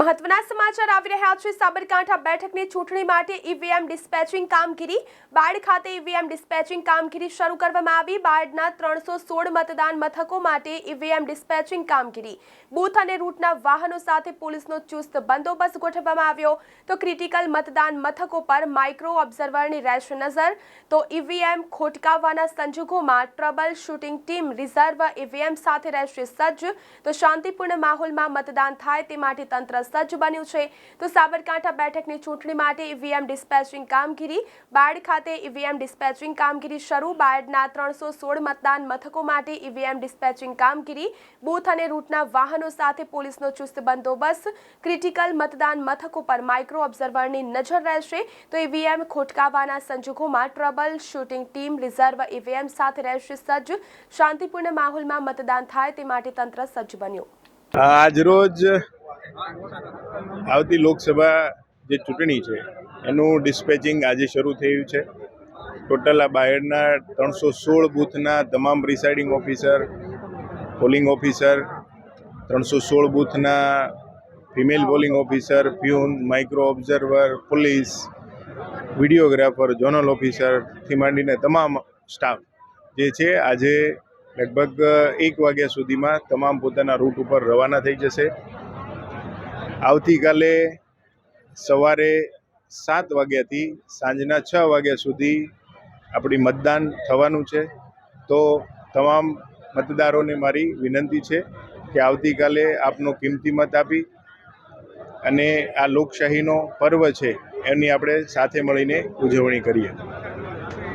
મહત્વના સમાચાર આવી રહ્યા છે. સાબરકાંઠા બેઠકની ચૂંટણી માટે ઈવીએમ ડિસ્પેચિંગ કામગીરી. બાયડ ખાતે ઈવીએમ ડિસ્પેચિંગ કામગીરી શરૂ કરવામાં આવી. બાયડના ત્રણસો સોળ મતદાન મથકો માટે ઈવીએમ ડિસ્પેચિંગ કામગીરી. બૂથ અને રૂટના વાહનો સાથે પોલીસનો ચુસ્ત બંદોબસ્ત ગોઠવવામાં આવ્યો. તો ક્રિટિકલ મતદાન મથકો પર માઇક્રો ઓબ્ઝર્વરની રહેશે નજર. તો ઈવીએમ ખોટકાવવાના સંજોગોમાં trouble shooting team reserve EVM સાથે રહેશે સજ્જ. તો શાંતિપૂર્ણ માહોલમાં મતદાન થાય તે માટે તંત્ર સજ્જ બન્યું છે. તો સાબરકાંઠા બેઠકની ચૂંટણી માટે ઈવીએમ ડિસ્પેચિંગ કામગીરી બાયડ ખાતે ઈવીએમ ડિસ્પેચિંગ કામગીરી શરૂ બાયડના ત્રણસો સોળ મતદાન મથકો માટે ઈવીએમ ડિસ્પેચિંગ કામગીરી, બૂથ અને રૂટના વાહનો સાથે પોલીસનો ચુસ્ત બંદોબસ્ત, ક્રિટિકલ મતદાન મથકો પર માઇક્રો ઓબ્ઝર્વરની નજર રહેશે. તો ઈવીએમ ખોટકાવાના સંજોગોમાં trouble shooting team reserve EVM સાથે રહેશે સજ્જ. શાંતિપૂર્ણ માહોલમાં મતદાન થાય તે માટે તંત્ર સજ્જ બન્યું. આજરોજ આવતી લોકસભા જે ચૂંટણી છે, એનું ડિસ્પેચિંગ આજે શરૂ થયું છે. ટોટલ આ બાયડના ત્રણસો સોળ બૂથના તમામ પ્રિસાઇડિંગ ઓફિસર પોલિંગ ઓફિસર ત્રણસો સોળ બૂથના female polling officer peon micro observer police videographer zonal ઓફિસરથી માંડીને તમામ સ્ટાફ જે છે, આજે લગભગ એક વાગ્યા સુધીમાં તમામ પોતાના રૂટ ઉપર રવાના થઈ જશે. આવતીકાલે સવારે સાત વાગ્યાથી સાંજના છ વાગ્યા સુધી આપણી મતદાન થવાનું છે. તો તમામ મતદારોને મારી વિનંતી છે કે આવતીકાલે આપનો કિંમતી મત આપી અને આ લોકશાહીનો પર્વ છે એની આપણે સાથે મળીને ઉજવણી કરીએ.